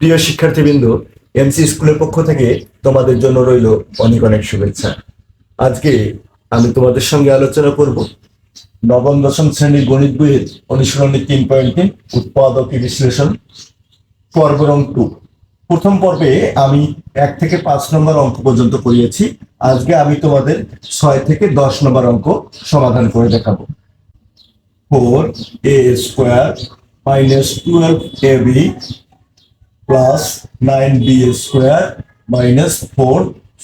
প্রিয় শিক্ষার্থীবৃন্দ এমসি স্কুলের পক্ষ থেকে তোমাদের জন্য রইল অনেক অনেক শুভেচ্ছা। আজকে আমি তোমাদের সঙ্গে আলোচনা করব নবম, দশম শ্রেণির গণিত বইয়ের অনুশীলনী তিন পয়েন্ট উৎপাদকী বিশ্লেষণ, পর্ব রং টু। প্রথম পর্বে আমি এক থেকে পাঁচ নম্বর অঙ্ক পর্যন্ত করিয়েছি। আজকে আমি তোমাদের ছয় থেকে দশ নম্বর অঙ্ক সমাধান করে দেখাবো। Four A square minus twelve A B plus nine B square minus four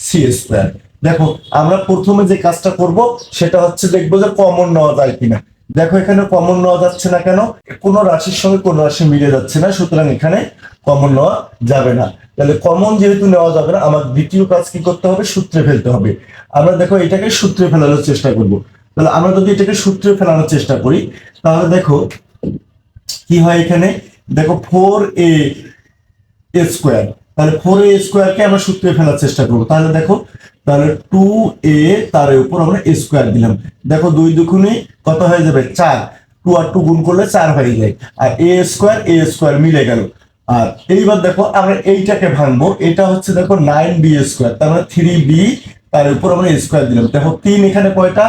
C square দেখো, আমরা প্রথমে যে কাজটা করব, সেটা হচ্ছে দেখব যে কমন নেওয়া যায় কিনা। দেখো, এখানে কমন নেওয়া যাচ্ছে না কেন? কোনো রাশির সঙ্গে কোনো রাশি মিলে যাচ্ছে না, সুতরাং এখানে কমন নেওয়া যাবে না। তাহলে কমন যেহেতু নেওয়া যাবে না আমার দ্বিতীয় কাজ কি করতে হবে? সূত্রে ফেলতে হবে। আমরা দেখো, এটাকে সূত্রে ফেলানোর চেষ্টা করব। তাহলে আমরা যদি এটাকে সূত্রে ফেলানোর চেষ্টা করি, তাহলে দেখো, কি হয় এখানে? দেখো ফোর এ এ স্কোয়ার তাহলে ফোর এ স্কোয়ারকে আমরা সূত্রে ফেলার চেষ্টা করব। তাহলে দেখো, তাহলে টু এ তার উপর আমরা এ স্কোয়ার দিলাম। দেখো, দুই দুগুণে কত হয়ে যাবে? চার। টু আর টু গুণ করলে চার হয়ে যায়। আর এ স্কোয়ার এ স্কোয়ার মিলে গেল। আর এইবার দেখো, আমরা এইটাকে ভাঙবো। এটা হচ্ছে দেখো নাইন বি স্কোয়ার তার মানে থ্রি বি তার উপর আমরা স্কোয়ার দিলাম। দেখো, তিন এখানে কয়টা?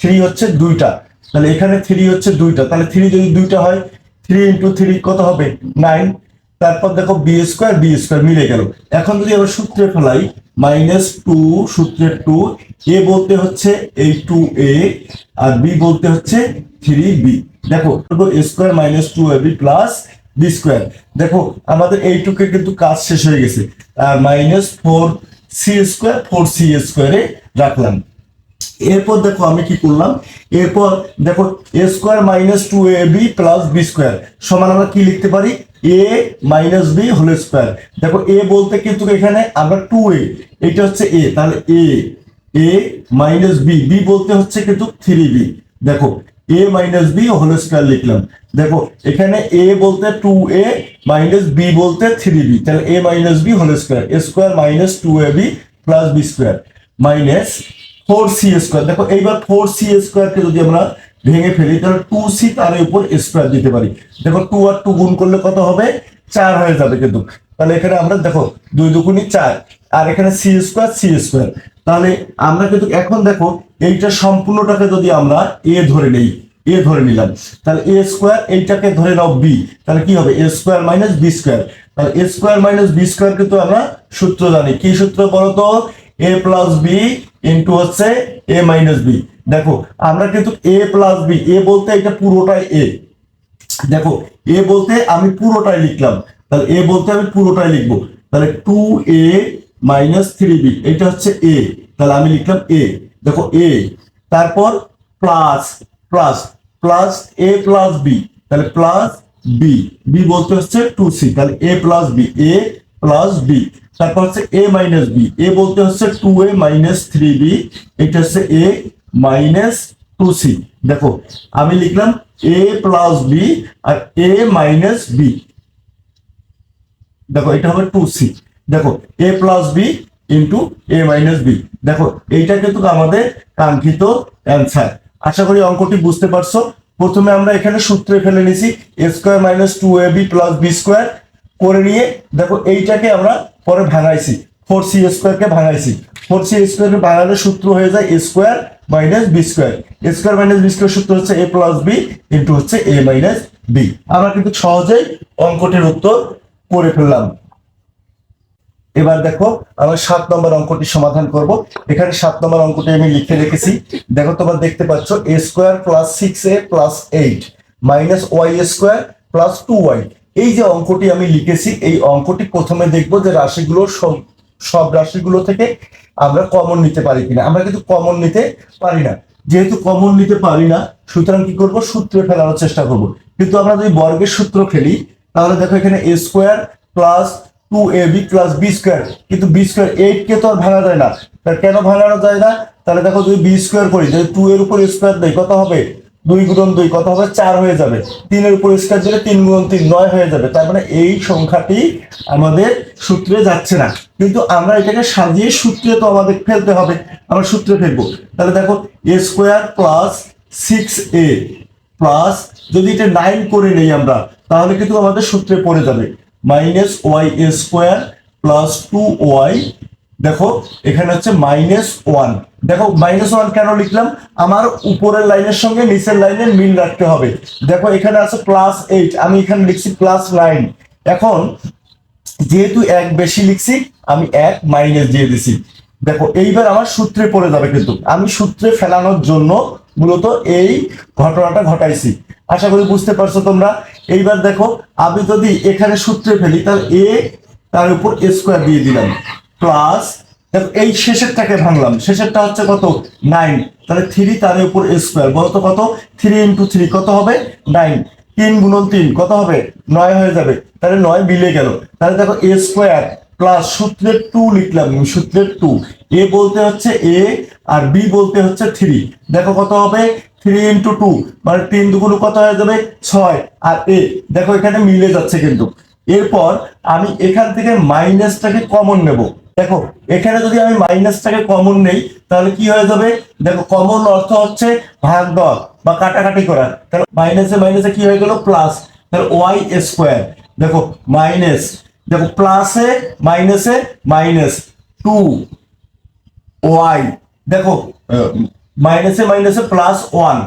থ্রি হচ্ছে দুইটা। তাহলে এখানে থ্রি হচ্ছে দুইটা। তাহলে থ্রি যদি দুইটা হয় থ্রি ইন্টু থ্রি কত হবে? নাইন তারপর দেখো বি স্কোয়ার বি স্কোয়ার মিলে গেল। এখন যদি আমরা সূত্রে ফেলাই মাইনাস টু সূত্রের টু এ বলতে হচ্ছে এই টু এ আর বি বলতে হচ্ছে থ্রি বি দেখো square minus two A B plus B square দেখো, আমাদের এইটুকে কিন্তু কাজ শেষ হয়ে গেছে। আর minus four C square four C স্কোয়ারে রাখলাম। এরপর দেখো আমি কি করলাম? এরপর দেখো A square minus two A B plus B square সমান আমরা কি লিখতে পারি? A minus B whole square দেখো এ বলতে কিন্তু এখানে আমরা টু এ এটা হচ্ছে এ তাহলে A A minus B B বলতে হচ্ছে কিন্তু থ্রি বি দেখো A minus B whole square লিখলাম। দেখো এখানে এ বলতে টু এ মাইনাস বি বলতে থ্রি বি তাহলে A minus B whole square A square minus two A B plus B square minus four C square. দেখো, এইবার four C স্কোয়ারকে যদি আমরা ভেঙে ফেলি, তাহলে টু সি তার উপর স্কোয়ার দিতে পারি। দেখো টু আর টু গুণ করলে কত হবে? চার হয়ে যাবে কিন্তু। তাহলে এখানে আমরা, দেখো, দুই দুগুণি চার। আর এখানে সি স্কোয়ার সি স্কোয়ার তাহলে আমরা কিন্তু এখন, দেখো, এইটা সম্পূর্ণটাকে যদি আমরা এ ধরে নেই এ ধরে নিলাম। তাহলে এ স্কোয়ার এইটাকে ধরে নাও বি তাহলে কি হবে? A square minus B square তাহলে A square minus B square কিন্তু আমরা সূত্র জানি। কি সূত্র বলো তো এ প্লাস বি ইন্টু হচ্ছে এ মাইনাস বি দেখো, আমরা কিন্তু এ প্লাস বি এ বলতে এটা পুরোটাই এ দেখো এ বলতে আমি পুরোটাই লিখলাম। তাহলে এ বলতে আমি পুরোটাই লিখব। তাহলে two A minus three B এটা হচ্ছে এ তাহলে আমি লিখলাম এ দেখো এ তারপর plus plus plus A plus B তাহলে প্লাস বি বি বলতে হচ্ছে টু সি তাহলে A plus B A plus B তারপর হচ্ছে এ মাইনাস বি এ বলতে হচ্ছে two A minus three B এটা হচ্ছে এ মাইনাস টু সি দেখো, আমি লিখলাম এ প্লাস বি আর এ মাইনাস বি দেখো, এটা হবে টু সি দেখো A plus B into A minus B দেখো, এইটা কিন্তু আমাদের কাঙ্ক্ষিত অ্যান্সার আশা করি অঙ্কটি বুঝতে পারছ। প্রথমে আমরা এখানে সূত্রে ফেলে নিছি A square minus two A B plus B square করে নিয়ে, দেখো, এইটাকে আমরা পরে ভাঙাইছি। ফোর সি স্কোয়ারকে ভাঙাইছি। ফোর সি স্কোয়ারকে ভাঙানোর সূত্র হয়ে যায় A square minus B square. A square minus B square সূত্র হচ্ছে এ প্লাস বি ইন্টু হচ্ছে এ মাইনাস বি। আমরা কিন্তু সহজেই অঙ্কটির উত্তর করে ফেললাম। এবার দেখো, আমরা সাত নম্বর অঙ্কটি সমাধান করব। এখানে সাত নম্বর অঙ্কটি আমি লিখে রেখেছি। দেখো, তোমরা দেখতে পাচ্ছ, A square plus six A plus eight minus Y square plus two Y. এই যে অঙ্কটি আমি লিখেছি, এই অঙ্কটি প্রথমে দেখব যে রাশিগুলো সব রাশিগুলো থেকে আমরা কমন নিতে পারি কিনা। আমরা কিন্তু কমন নিতে পারি না। যেহেতু কমন নিতে পারি না, সুতরাং কি করব? সূত্রে ফেলানোর চেষ্টা করব। কিন্তু আমরা যদি বর্গের সূত্র ফেলি, তাহলে দেখো এখানে A square plus two A B plus B square কিন্তু বি স্কোয়ার এইট কে তো আর ভাঙা যায় না। কেন ভাঙানো যায় না? তাহলে দেখো যদি বি স্কোয়ার করি, যদি টু এর উপর স্কোয়ার দেয় কত হবে? দুই গুণন দুই, কত হবে? চার হয়ে যাবে। তিনের উপর স্কোয়ার দিলে তিন গুণন তিন, নয় হয়ে যাবে। তার মানে এই সংখ্যাটি আমাদের সূত্রে যাচ্ছে না। কিন্তু আমরা এটাকে সাজিয়ে সূত্রে তো আমাদের ফেলতে হবে। আমরা সূত্রে ফেলব। তাহলে দেখো A square plus six A plus যদি এটা নাইন করে নেই আমরা, তাহলে কিন্তু আমাদের সূত্রে পড়ে যাবে। Minus Y A square plus two Y দেখো, এখানে হচ্ছে মাইনাস ওয়ান দেখো মাইনাস ওয়ান কেন লিখলাম? আমার উপরের লাইনের সঙ্গে নিচের লাইনের মিল রাখতে হবে। দেখো, এখানে আছে প্লাস এইট আমি এখানে লিখছি প্লাস নাইন এখন, যেহেতু এক বেশি লিখছি, আমি এক মাইনাস দিয়ে দিছি। দেখো, এইবার আমার সূত্রে পড়ে যাবে কিন্তু। আমি সূত্রে ফেলানোর জন্য মূলত এই ঘটনাটা ঘটাইছি। আশা করি বুঝতে পারছ তোমরা। এইবার দেখো, আমি যদি এখানে সূত্রে ফেলি, তাহলে এ তার উপর স্কোয়ার দিয়ে দিলাম। প্লাস এই শেষেরটাকে ভাঙলাম। শেষেরটা হচ্ছে কত? নাইন। তাহলে থ্রি তার উপর স্কোয়ার বলতো কত? থ্রি ইন্টু থ্রি কত হবে? নাইন। তিন গুণন তিন, কত হবে? নয় হয়ে যাবে। তাহলে নয় মিলে গেল। তাহলে দেখো এ স্কোয়ার প্লাস সূত্রের টু লিখলাম সূত্রের টু এ বলতে হচ্ছে এ আর বি বলতে হচ্ছে থ্রি দেখো কত হবে? থ্রি ইন্টু টু মানে তিন দুগুণ কত হয়ে যাবে? ছয়। আর এ দেখো এখানে মিলে যাচ্ছে কিন্তু। এরপর আমি এখান থেকে মাইনাসটাকে কমন নেব। দেখো, এখানে যদি আমি মাইনাসটাকে কমন নেই, তাহলে কি হয়ে যাবে? দেখো কমন অর্থ হচ্ছে ভাগ দেওয়া বা কাটাকাটি করা। তাহলে মাইনাসে মাইনাসে কি হয়ে গেল? প্লাস তাহলে ওয়াই স্কোয়ার দেখো মাইনাস দেখো প্লাসে মাইনাসে মাইনাস টু ওয়াই দেখো মাইনাসে মাইনাসে প্লাস ওয়ান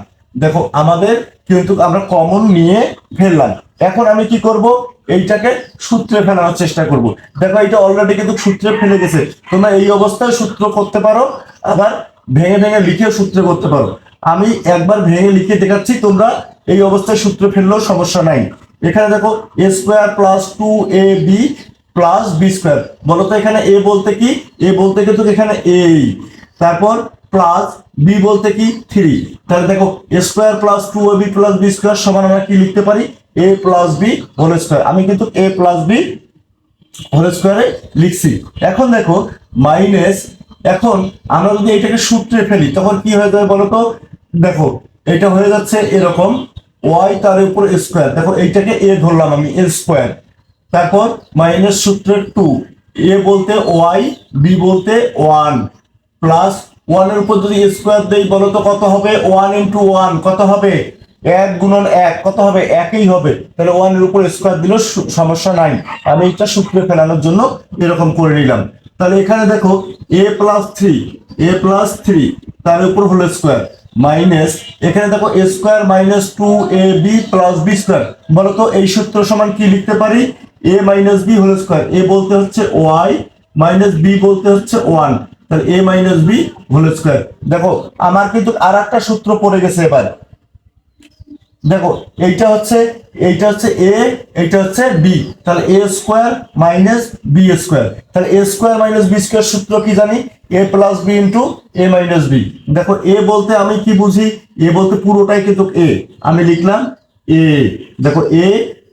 দেখো, আমাদের কিন্তু আমরা কমন নিয়ে ফেললাম। এখন আমি কি করব? এইটাকে সূত্রে ফেলানোর চেষ্টা করব। দেখো, এটা অলরেডি কিন্তু সূত্রে ফেলে গেছে। তোমরা এই অবস্থায় সূত্র করতে পারো, আবার ভেঙে ভেঙে লিখেও সূত্রে করতে পারো। আমি একবার ভেঙে লিখে দেখাচ্ছি, তোমরা এই অবস্থায় সূত্র ফেললেও সমস্যা নাই। এখানে দেখো A square plus two A B plus B square বলতো এখানে এ বলতে কি? এ বলতে কিন্তু এখানে এই তারপর প্লাস বি বলতে কি? থ্রি তাহলে দেখো square plus two A B plus B square সমান আমরা কি লিখতে পারি? A plus B whole square আমি কিন্তু এ প্লাস বি হোল স্কোয়ারে লিখছি। এখন দেখো মাইনাস এখন আমরা যদি এটাকে সূত্রে ফেলি, তখন কি হয়ে যাবে বলতো? দেখো, এটা হয়ে যাচ্ছে এরকম ওয়াই তার উপর স্কোয়ার দেখো, এইটাকে এ ধরলাম আমি এ স্কোয়ার তারপর মাইনাস সূত্রের টু এ বলতে ওয়াই বি বলতে ওয়ান প্লাস ওয়ানের উপর যদি স্কোয়ার দেই, বলো তো কত হবে? ওয়ান ইন্টু ওয়ান, কত হবে? এক গুণন এক, কত হবে? একই হবে। তাহলে ওয়ানের উপর স্কোয়ার দিলেও সমস্যা নাই। আমি এটা সূত্রে ফেলানোর জন্য এরকম করে নিলাম। তাহলে এখানে দেখো A plus three A plus three তার উপর হলো স্কোয়ার। মাইনাস, এখানে দেখো A square minus two A B plus B square বলতো এই সূত্র সমান কি লিখতে পারি? A minus B whole square A বলতে হচ্ছে ওয়াই মাইনাস বি বলতে হচ্ছে ওয়ান তাহলে A minus B whole square দেখো, আমার কিন্তু আর একটা সূত্র পড়ে গেছে এবার। দেখো, এইটা হচ্ছে এইটা হচ্ছে এ এইটা হচ্ছে বি তাহলে A square minus B square তাহলে A square minus B square সূত্র কি জানি? A plus B into A minus B দেখো এ বলতে আমি কি বুঝি? এ বলতে পুরোটাই কিন্তু এ আমি লিখলাম এ দেখো এ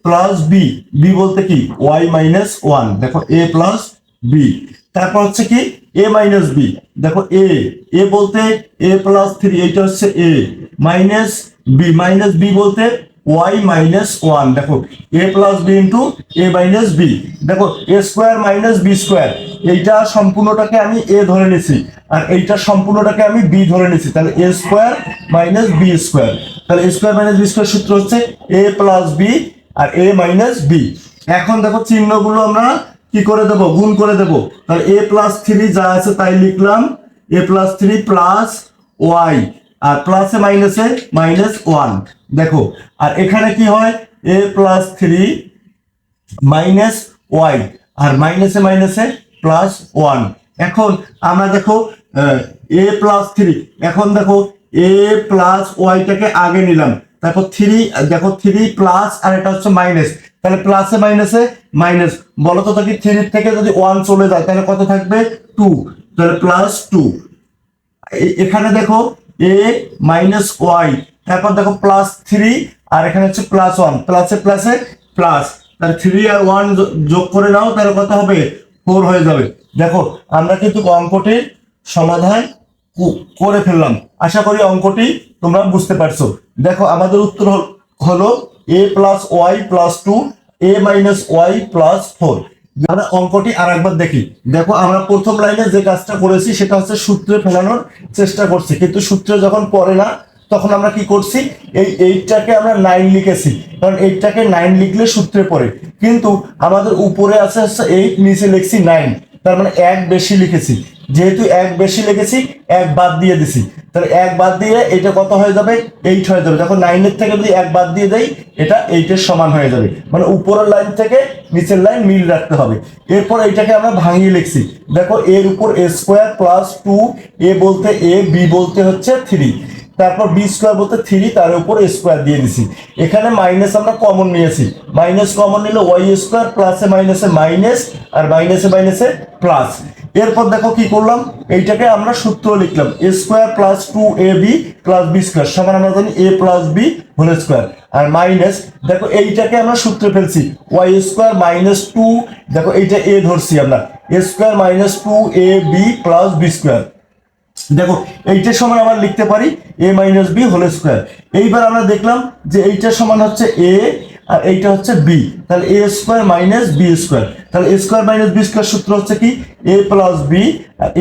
প্লাস বি বি বলতে কি? ওয়াই মাইনাস ওয়ান দেখো এ প্লাস বি তারপর হচ্ছে কি? এ মাইনাস বি দেখো এ এ বলতে এ প্লাস থ্রি এইটা হচ্ছে A minus B minus B বলতে ওয়াই মাইনাস ওয়ান দেখো A plus B into A minus B দেখো A square minus B square এইটা সম্পূর্ণটাকে আমি এ ধরে নিছি, আর এইটা সম্পূর্ণটাকে আমি বি ধরে নিছি, তাহলে A square minus B square তাহলে স্কোয়ার মাইনাস বি স্কোয়ার সূত্র হচ্ছে এ প্লাস বি আর এ মাইনাস বি এখন দেখো চিহ্নগুলো আমরা কি করে দেবো? গুণ করে দেবো। তাহলে এ প্লাস থ্রি যা আছে তাই লিখলাম। A plus three plus Y আর প্লাসে মাইনাসে মাইনাস ওয়ান দেখো, আর এখানে কি হয়? A plus three minus Y আর মাইনাসে মাইনাসে প্লাস ওয়ান এখন আমরা দেখো এ প্লাস থ্রি এখন দেখো এ প্লাস ওয়াইটাকে আগে নিলাম। তারপর থ্রি দেখো থ্রি প্লাস আর এটা হচ্ছে মাইনাস তাহলে প্লাসে মাইনাসে মাইনাস বলো তো দেখি থ্রি থেকে যদি ওয়ান চলে যায়, তাহলে কত থাকবে? টু তাহলে প্লাস টু এখানে দেখো এ মাইনাস ওয়াই তারপর দেখো প্লাস থ্রি আর এখানে হচ্ছে প্লাস ওয়ান প্লাসে প্লাসে প্লাস তাহলে থ্রি আর ওয়ান যোগ করে নাও, তাহলে কত হবে? ফোর হয়ে যাবে। দেখো, আমরা কিন্তু অঙ্কটির সমাধান করে ফেললাম। আশা করি অঙ্কটি তোমরা বুঝতে পারছ। দেখো, আমাদের উত্তর হলো A plus Y plus two A minus Y plus four আমরা অঙ্কটি আর একবার দেখি। দেখো, আমরা প্রথম লাইনে যে কাজটা করেছি, সেটা হচ্ছে সূত্রে ফেলানোর চেষ্টা করছি। কিন্তু সূত্রে যখন পড়ে না, তখন আমরা কি করছি? এই এইটটাকে আমরা নাইন লিখেছি। কারণ এইটটাকে নাইন লিখলে সূত্রে পড়ে। কিন্তু আমাদের উপরে আছে হচ্ছে এইট নিচে লিখছি নাইন তার মানে এক বেশি লিখেছি। যেহেতু এক বেশি লিখেছি এক বাদ দিয়ে দিছি। তাহলে এক বাদ দিয়ে এটা কত হয়ে যাবে? এইট হয়ে যাবে। যখন নাইনের থেকে যদি এক বাদ দিয়ে দেই, এটা এইটের সমান হয়ে যাবে। মানে উপরের লাইন থেকে নিচের লাইন মিল রাখতে হবে। এরপর এইটাকে আমরা ভাঙিয়ে লিখছি। দেখো, এর উপর A square plus two A বলতে এ বি বলতে হচ্ছে থ্রি তারপর বি স্কোয়ার বলতে থ্রি তার উপর স্কোয়ার দিয়ে দিছি। এখানে মাইনাস আমরা কমন নিয়েছি। মাইনাস কমন নিলে ওয়াই স্কোয়ার প্লাসে মাইনাসে মাইনাস আর মাইনাসে মাইনাসে প্লাস এরপর দেখো কি করলাম? এইটাকে আমরা সূত্র লিখলাম। A square plus two A B plus B square সমান আমরা জানি A plus B whole square R minus দেখো এইটাকে আমরা সূত্রে ফেলছি। ওয়াই স্কোয়ার মাইনাস টু দেখো এইটা এ ধরছি আমরা। A square minus two A B plus B square দেখো, এইটার সমান আমরা লিখতে পারি A minus B whole square এইবার আমরা দেখলাম যে এইটার সমান হচ্ছে এ আর এইটা হচ্ছে বি তাহলে A square minus B square তাহলে A square minus B square সূত্র হচ্ছে কি? A plus B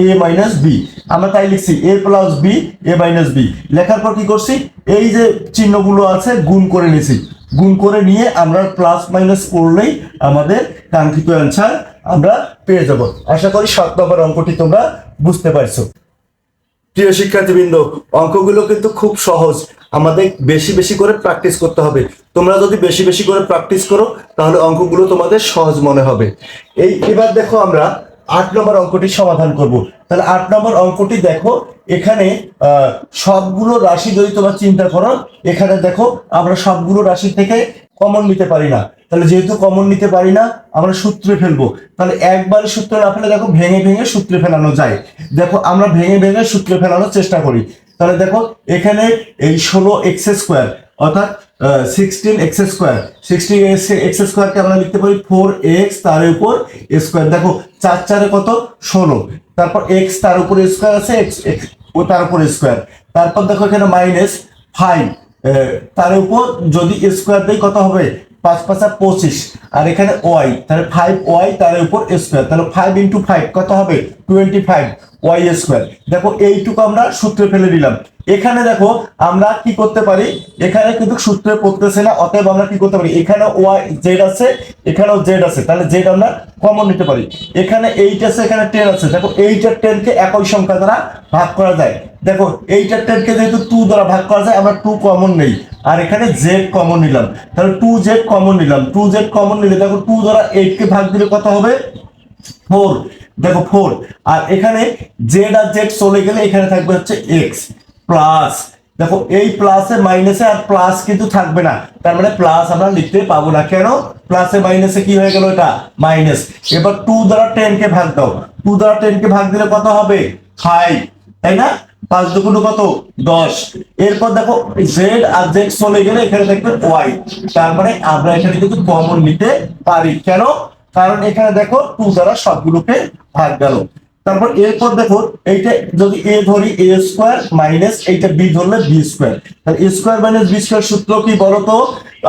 A minus B আমরা তাই লিখছি A plus B A minus B লেখার পর কি করছি? এই যে চিহ্নগুলো আছে, গুণ করে নিয়েছি গুণ করে নিয়ে আমরা প্লাস মাইনাস করলেই আমাদের কাঙ্ক্ষিত অ্যান্সার আমরা পেয়ে যাব। আশা করি সাত নম্বর অঙ্কটি তোমরা বুঝতে পারছ। প্রিয় শিক্ষার্থীবৃন্দ, অঙ্কগুলো কিন্তু খুব সহজ। আমাদের বেশি বেশি করে প্র্যাকটিস করতে হবে। তোমরা যদি বেশি বেশি করে প্র্যাকটিস করো, তাহলে অঙ্কগুলো তোমাদের সহজ মনে হবে। এই, এবার দেখো আমরা আট নম্বর অঙ্কটি সমাধান করব। তাহলে আট নম্বর অঙ্কটি দেখো, এখানে সবগুলো রাশি যদি তোমরা চিন্তা করো, এখানে দেখো আমরা সবগুলো রাশি থেকে কমন নিতে পারি না। তাহলে যেহেতু কমন নিতে পারি না, আমরা সূত্রে ফেলব। তাহলে একবারে সূত্রে না ফেলে দেখো ভেঙে ভেঙে সূত্রে ফেলানো যায়। দেখো আমরা ভেঙে ভেঙে সূত্রে ফেলানোর চেষ্টা করি। তাহলে দেখো, এখানে এই ষোলো এক্স স্কোয়ার অর্থাৎ sixteen X square sixteen X স্কোয়ারকে আমরা লিখতে পারি ফোর এক্স তার উপর স্কোয়ার দেখো, চার চারে কত? ষোলো। তারপর এক্স তার উপর স্কোয়ার আছে এক্স এক্স ও তার উপর স্কোয়ার তারপর দেখো এখানে মাইনাস ফাইভ তার উপর যদি স্কোয়ার দেয় কত হবে? পাঁচ পাঁচা পঁচিশ। আর এখানে ওয়াই, তাহলে ফাইভ ওয়াই তার উপর স্কোয়ার তাহলে ফাইভ ইন্টু ফাইভ কত হবে? টোয়েন্টি ফাইভ ওয়াই স্কোয়ার দেখো, এইটুকু আমরা সূত্রে ফেলে দিলাম। এখানে দেখো, আমরা কি করতে পারি? এখানে কিন্তু সূত্রে পড়তেছে না, অতএব আমরা কি করতে পারি? এখানে ওয়াই জেড আছে, এখানেও জেড আছে। তাহলে জেড আমরা কমন নিতে পারি। এখানে এইট আছে, এখানে টেন আছে। দেখো এইট আর টেনকে একই সংখ্যা দ্বারা ভাগ করা যায়। দেখো এইটার টেনকে যেহেতু টু দ্বারা ভাগ করা যায়, আমরা টু কমন নেই। আর এখানে জেড কমন নিলাম। তাহলে টু জেড কমন নিলাম। টু জেড কমন নিলে দেখো টু দ্বারা এইট কে ভাগ দিলে কত হবে? ফোর দেখো ফোর আর এখানে জেড আর জেড চলে গেলে এখানে থাকবে হচ্ছে এক্স প্লাস দেখো, এই প্লাসে মাইনাসে আর প্লাস কিন্তু থাকবে না। তার মানে প্লাস আমরা লিখতে পাবো না। কেন? প্লাসে মাইনাসে কি হয়ে গেল এটা? মাইনাস এবার টু দ্বারা টেন কে ভাগ দাও। টু দ্বারা টেন কে ভাগ দিলে কত হবে? ফাইভ তাই না? পাঁচ দুগুণ কত? দশ। এরপর দেখো জেড আর জেড চলে গেলে এখানে দেখবে ওয়াই তার মানে আমরা এখানে কিন্তু কমন নিতে পারি। কেন? কারণ এখানে দেখো টু দ্বারা সবগুলোকে ভাগ গেল। তারপর এরপর দেখো, এইটা যদি এ ধরি এ স্কোয়ার মাইনাস এইটা বি ধরলে বি স্কোয়ার তাহলে A square minus B square সূত্র কি বলো তো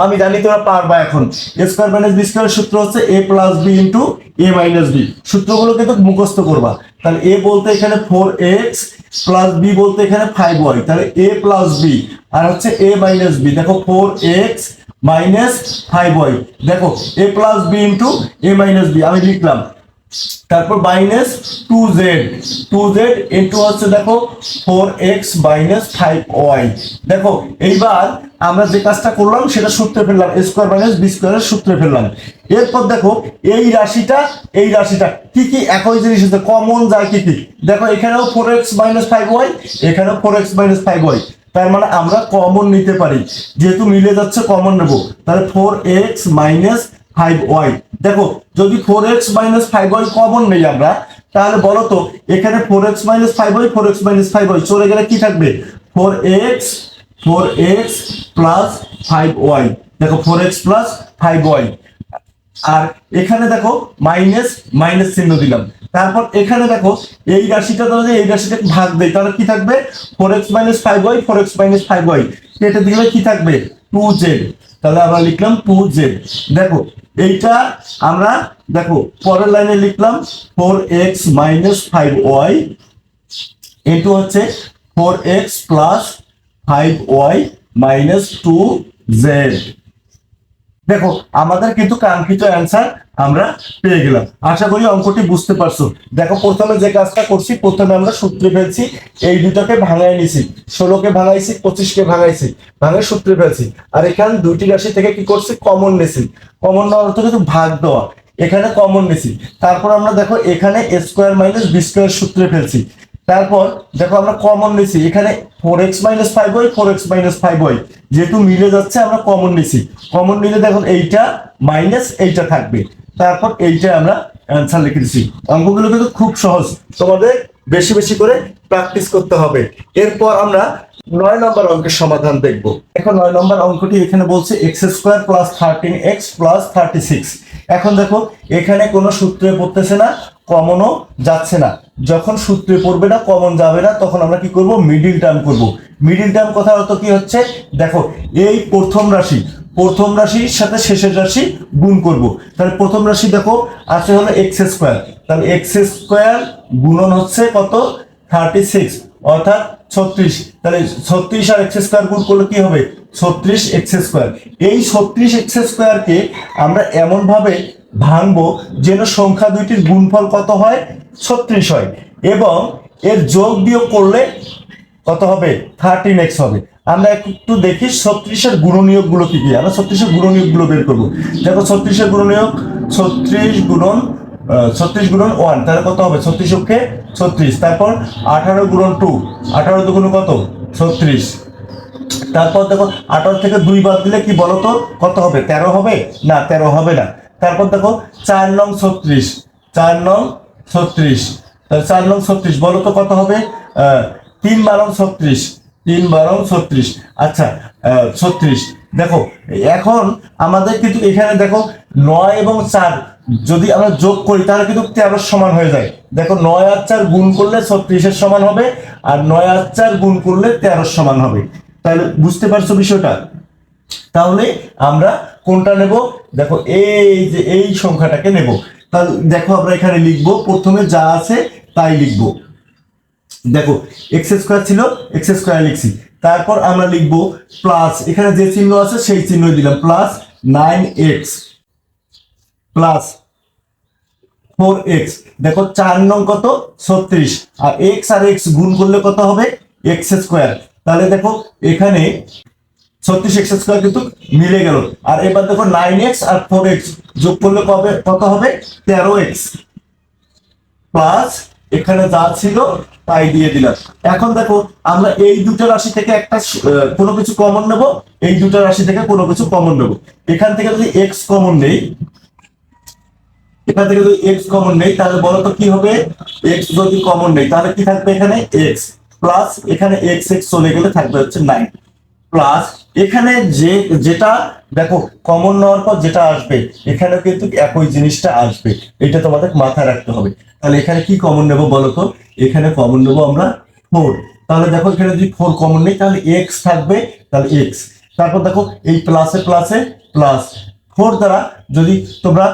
আমি জানি তোমরা পারবা এখন। A square minus B square সূত্র হচ্ছে A plus B into A minus B সূত্রগুলো কিন্তু মুখস্থ করবা। তাহলে এ বলতে এখানে ফোর এক্স প্লাস বি বলতে এখানে ফাইভ ওয়াই তাহলে এ প্লাস বি আর হচ্ছে এ মাইনাস বি দেখো four X minus five Y দেখো A plus B into A minus B আমি লিখলাম। তারপর minus two Z two Z into হচ্ছে দেখো four X minus five Y দেখো, এইবার আমরা যে কাজটা করলাম, সেটা সূত্রে ফেললাম স্কোয়ার মাইনাস বি স্কোয়ারের সূত্রে ফেললাম। এরপর দেখো, এই রাশিটা এই রাশিটা, কি কি একই জিনিস আছে? কমন যায় কি কি। দেখো, এখানেও four X minus five Y এখানেও four X minus five Y তার মানে আমরা কমন নিতে পারি। যেহেতু মিলে যাচ্ছে কমন নেব। তাহলে four X minus five Y দেখো, যদি four X minus five Y common নেই আমরা, তাহলে বলো তো, এখানে four X minus five Y four X minus five Y চলে গেলে কি থাকবে? Four X four X plus five Y. দেখো four X plus five Y. আর এখানে দেখো মাইনাস মাইনাস চিহ্ন দিলাম। তারপর এখানে দেখো এই রাশিটা যদি এই রাশিটাকে ভাগ দেয় তাহলে কি থাকবে? Four X minus five Y, four X minus five Y. কেটে দিলে কি থাকবে? Two Z. তাহলে আমরা লিখলাম টু জেড। দেখো, এইটা আমরা দেখো পরের লাইনে লিখলাম four X minus five Y. Into হচ্ছে four X plus five Y minus two Z দেখো, আমাদের কিন্তু কাঙ্ক্ষিত অ্যান্সার আমরা পেয়ে গেলাম। আশা করি অঙ্কটি বুঝতে পারছ। দেখো, প্রথমে যে কাজটা করছি, প্রথমে আমরা সূত্রে ফেলছি, এই দুটাকে ভাঙাই নিছি। ষোলোকে ভাঙাইছি, পঁচিশকে ভাঙাইছি, ভাঙে সূত্রে ফেলছি। আর এখানে দুইটি রাশি থেকে কি করছি? কমন নিছি। কমন নেওয়ার অর্থ কিন্তু ভাগ দেওয়া। এখানে কমন নিছি। তারপর আমরা দেখো, এখানে স্কোয়ার মাইনাস বি স্কোয়ার সূত্রে ফেলছি। তারপর দেখো আমরা কমন নিছি। এখানে four X minus five Y four X minus five Y যেহেতু মিলে যাচ্ছে, আমরা কমন নিছি। কমন নিলে দেখো এইটা মাইনাস এইটা থাকবে। তারপর এইটা আমরা অ্যান্সার লিখে দিচ্ছি অঙ্কগুলো কিন্তু খুব সহজ। তোমাদের বেশি বেশি করে প্র্যাকটিস করতে হবে। এরপর আমরা নয় নম্বর অঙ্কের সমাধান দেখব। এখন নয় নম্বর অঙ্কটি এখানে বলছে X square plus thirteen X plus thirty six এখন দেখো, এখানে কোনো সূত্রে পড়তেছে না কমনও যাচ্ছে না। যখন সূত্রে পড়বে না, কমন যাবে না, তখন আমরা কি করব? মিডিল টার্ম করব। মিডিল টার্ম কথা অর্থ কি হচ্ছে? দেখো, এই প্রথম রাশি, প্রথম রাশির সাথে শেষের রাশি গুণ করব। তাহলে প্রথম রাশি দেখো, আছে হলো এক্স স্কোয়ার তাহলে এক্স স্কোয়ার গুণন হচ্ছে কত? থার্টি সিক্স অর্থাৎ ছত্রিশ। তাহলে ছত্রিশ আর এক্স স্কোয়ার গুণ করলে কি হবে? ছত্রিশ এক্স স্কোয়ার এই ছত্রিশ এক্স স্কোয়ারকে আমরা এমন ভাবে ভাঙবো, যেন সংখ্যা দুইটির গুণফল কত হয়? ছত্রিশ হয়। এবং এর যোগ বিয়োগ করলে কত হবে? থার্টিন এক্স হবে। আমরা একটু দেখি ছত্রিশের গুণনীয়কগুলো কি কি? আমরা ছত্রিশের গুণনীয়কগুলো বের করব। দেখো ছত্রিশের গুণনীয়ক, ছত্রিশ গুণন ছত্রিশ গুণন ওয়ান তাহলে কত হবে? ছত্রিশ অক্ষে ছত্রিশ। তারপর আঠারো গুণন টু আঠারো দুগুণ কত? ছত্রিশ। তারপর দেখো আঠারো থেকে দুই বাদ দিলে কি বলতো? কত হবে? তেরো হবে? না, তেরো হবে না। তারপর দেখো চার নং ছত্রিশ, চার নং ছত্রিশ। চার নং ছত্রিশ, বলো তো কত হবে? তিন বারং ছত্রিশ, তিন বারং ছত্রিশ। আচ্ছা ছত্রিশ। দেখো, এখন আমাদের কিন্তু এখানে দেখো নয় এবং চার, যদি আমরা যোগ করি, তাহলে কিন্তু তেরোর সমান হয়ে যায়। দেখো, নয় আর চার গুণ করলে ছত্রিশের সমান হবে, আর নয় আর চার গুণ করলে তেরোর সমান হবে। তাহলে বুঝতে পারছ বিষয়টা? তাহলে আমরা কোনটা নেব? দেখো, এই যে এই সংখ্যাটাকে নেব। তাহলে দেখো আমরা এখানে লিখব, প্রথমে যা আছে তাই লিখব। দেখো এক্স স্কোয়ার ছিল এক্স স্কোয়ার লিখছি। তারপর আমরা লিখব প্লাস এখানে যে চিহ্ন আছে সেই চিহ্ন দিলাম plus nine X plus four X দেখো, চার নং কত? ছত্রিশ। আর এক্স আর এক্স গুণ করলে কত হবে? এক্স স্কোয়ার তাহলে দেখো, এখানে ছত্রিশ এক্স স্কোয়ার কিন্তু মিলে গেল। আর এবার দেখো নাইন এক্স আর ফোর এক্স যোগ করলে কবে, কত হবে? তেরো এক্স প্লাস এখানে যা ছিল তাই দিয়ে দিলাম। এখন দেখো আমরা এই দুটো রাশি থেকে একটা কোনো কিছু কমন নেব, এই দুটো রাশি থেকে কোনো কিছু কমন নেব। এখান থেকে যদি এক্স কমন নেই, এখান থেকে যদি এক্স কমন নেই, তাহলে বলো তো কি হবে? এক্স যদি কমন নেই, তাহলে কি থাকবে এখানে এক্স প্লাস এখানে এক্স এক্স চলে গেলে থাকবে হচ্ছে নাইন প্লাস এখানে যে, যেটা, দেখো কমন নেওয়ার পর যেটা আসবে, এখানেও কিন্তু একই জিনিসটা আসবে। এটা তোমাদের মাথায় রাখতে হবে। তাহলে এখানে কি কমন নেব বলো তো? এখানে কমন নেব আমরা ফোর তাহলে দেখো, এখানে যদি ফোর কমন নেই, তাহলে এক্স থাকবে, তাহলে এক্স তারপর দেখো, এই প্লাসে প্লাসে প্লাস ফোর দ্বারা যদি তোমরা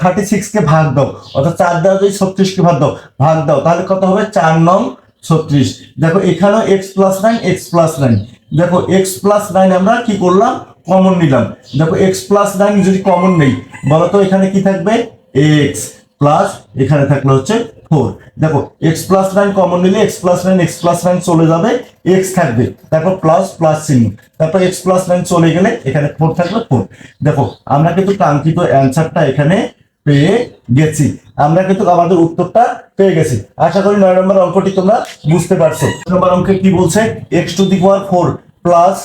থার্টি সিক্স কে ভাগ দাও, অর্থাৎ চার দ্বারা যদি ছত্রিশ কে ভাগ দাও ভাগ দাও, তাহলে কত হবে? চার নং ছত্রিশ। দেখো, এখানেও X plus nine X plus nine দেখো এক্স প্লাস নাইন আমরা কি করলাম? কমন নিলাম। দেখো এক্স প্লাস নাইন যদি কমন নেই বলো তো এখানে কি থাকবে? এক্স প্লাস এখানে থাকলে হচ্ছে ফোর দেখো এক্স প্লাস নাইন কমন নিলে X plus nine X plus nine চলে যাবে এক্স থাকবে। তারপর প্লাস প্লাস চিহ্ন। তারপর এক্স প্লাস নাইন চলে গেলে এখানে ফোর থাকবে ফোর দেখো, আমরা কিন্তু কাঙ্ক্ষিত অ্যান্সারটা এখানে পেয়ে গেছি। আমরা কিন্তু আমাদের উত্তরটা পেয়ে গেছি। আশা করি নয় নম্বর অঙ্কটি তোমরা বুঝতে পারছ। নম্বর অঙ্কে কি বলছে? X to the power four plus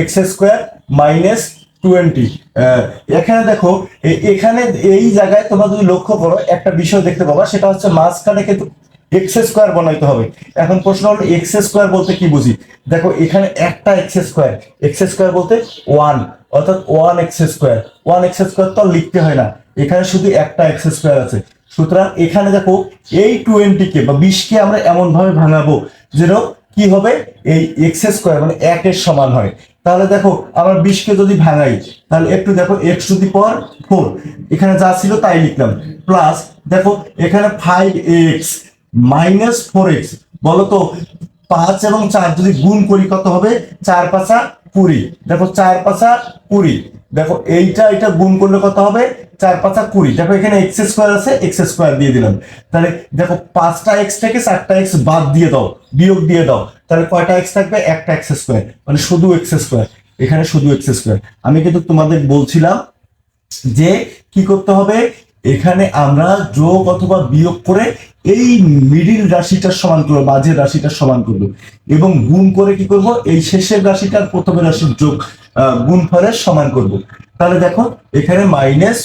X square minus twenty এখানে দেখো এখানে এই জায়গায় তোমরা যদি লক্ষ্য করো, একটা বিষয় দেখতে পাবা, সেটা হচ্ছে মাঝখানে কিন্তু এক্স স্কোয়ার বানাইতে হবে। এখন প্রশ্ন হলো এক্স স্কোয়ার বলতে কি বুঝি? দেখো, এখানে একটা এক্স স্কোয়ার এক্স স্কোয়ার বলতে ওয়ান অর্থাৎ one X square one X square তো লিখতে হয় না। এখানে শুধু একটা এক্স স্কোয়ার আছে। সুতরাং এখানে দেখো, এই টোয়েন্টিকে বা বিশকে আমরা এমন ভাবে ভাঙাবো, যেন কি হবে? এই এক্স স্কোয়ার মানে একের সমান হয়। তাহলে দেখো, আমার বিশকে যদি ভাঙাই, তাহলে একটু দেখো X to the power four. এখানে যা ছিল তাই লিখলাম। প্লাস দেখো, এখানে five X minus four X বলতো পাঁচ এবং চার যদি গুণ করি কত হবে? চার পাঁচা কুড়ি। দেখো চার পাঁচা কুড়ি। দেখো এইটা এটা গুণ করলে কত হবে? চার পাঁচা কুড়ি। দেখো এখানে এক্স স্কোয়ার আছে এক্স স্কোয়ার দিয়ে দিলাম। তাহলে দেখো পাঁচটা এক্স থেকে চারটা এক্স বাদ দিয়ে দাও, বিয়োগ দিয়ে দাও। তাহলে কয়টা এক্স থাকবে? একটা এক্স স্কোয়ার মানে শুধু এক্স স্কোয়ার এখানে শুধু এক্স স্কোয়ার আমি কিন্তু তোমাদের বলছিলাম যে কি করতে হবে? এখানে আমরা যোগ অথবা বিয়োগ করে এই মিডিল রাশিটার সমান করব মাঝের রাশিটার সমান করব। এবং গুণ করে কি করব? এই শেষের রাশিটার প্রথমের রাশির যোগ আহ, গুণফলের সমান করব। তাহলে দেখো এখানে মাইনাস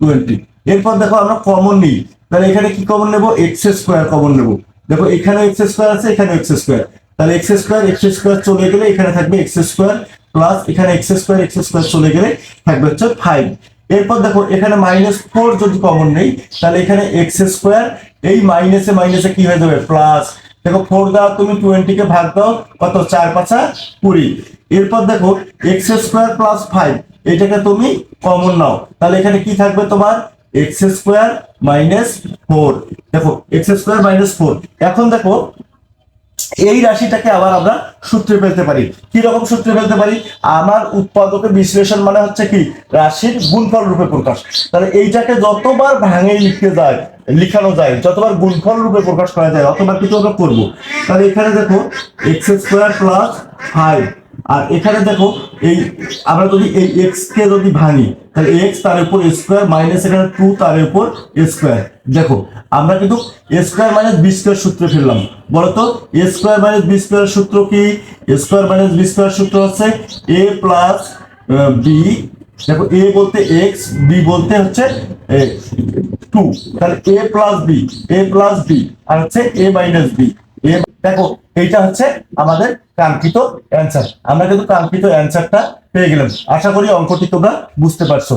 টোয়েন্টি এরপর দেখো আমরা কমন নিই। তাহলে এখানে কি কমন নেব? এক্স স্কোয়ার কমন নেব। দেখো এখানে এক্স স্কোয়ার আছে এখানে এক্স স্কোয়ার তাহলে এক্স স্কোয়ার এক্স স্কোয়ার চলে গেলে এখানে থাকবে এক্স স্কোয়ার প্লাস এখানে এক্স স্কোয়ার এক্স স্কোয়ার চলে গেলে থাকবে হচ্ছে ফাইভ এরপর দেখো, এখানে মাইনাস ফোর যদি কমন নেই, তাহলে এখানে এক্স স্কোয়ার এই মাইনাসে মাইনাসে কি হয়ে যাবে? প্লাস দেখো ফোর দাও তুমি টোয়েন্টি কে ভাগ দাও, কত? চার পাঁচা কুড়ি। এরপর দেখো এক্স স্কোয়ার প্লাস ফাইভ এটাকে তুমি কমন নাও। তাহলে এখানে কি থাকবে তোমার? এক্স স্কোয়ার মাইনাস ফোর দেখো এক্স স্কোয়ার মাইনাস ফোর এখন দেখো এই রাশিটাকে আবার আমরা সূত্রে ফেলতে পারি। কি রকম সূত্রে ফেলতে পারি? আমার উৎপাদকের বিশ্লেষণ মানে হচ্ছে কি? রাশির গুণফল রূপে প্রকাশ। তাহলে এইটাকে যতবার ভাঙে লিখতে যায়, লিখানো যায়, যতবার গুণফল রূপে প্রকাশ করা যায়, অতবার কিছু আমরা করব। তাহলে এখানে দেখো এক্স স্কোয়ার প্লাস ফাইভ আর এখানে দেখো, এই আমরা যদি এই এক্স কে যদি ভাঙি, তাহলে এক্স তার উপর স্কোয়ার মাইনাস এখানে টু তার উপর স্কোয়ার দেখো, আমরা কিন্তু স্কোয়ার মাইনাস বি স্কোয়ার সূত্রে ফেললাম। বলতো স্কোয়ার মাইনাস বি স্কোয়ার সূত্র কি? স্কোয়ার মাইনাস বি স্কোয়ার সূত্র হচ্ছে এ প্লাস বি দেখো এ বলতে এক্স বি বলতে হচ্ছে টু তাহলে A plus B A plus B আর হচ্ছে এ মাইনাস বি এ, দেখো, এইটা হচ্ছে আমাদের কাঙ্ক্ষিত অ্যান্সার আমরা কিন্তু কাঙ্ক্ষিত অ্যান্সারটা পেয়ে গেলাম। আশা করি অঙ্কটি তোমরা বুঝতে পারছ।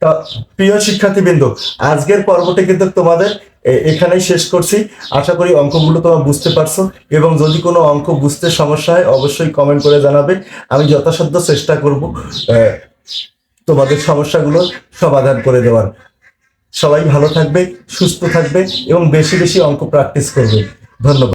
তো প্রিয় শিক্ষার্থীবৃন্দ, আজকের পর্বটি কিন্তু তোমাদের এখানেই শেষ করছি। আশা করি অঙ্কগুলো তোমরা বুঝতে পারছ এবং যদি কোনো অঙ্ক বুঝতে সমস্যা হয়, অবশ্যই কমেন্ট করে জানাবে। আমি যথাসাধ্য চেষ্টা করব তোমাদের সমস্যাগুলো সমাধান করে দেওয়ার। সবাই ভালো থাকবে, সুস্থ থাকবে এবং বেশি বেশি অঙ্ক প্র্যাকটিস করবে। ধন্যবাদ।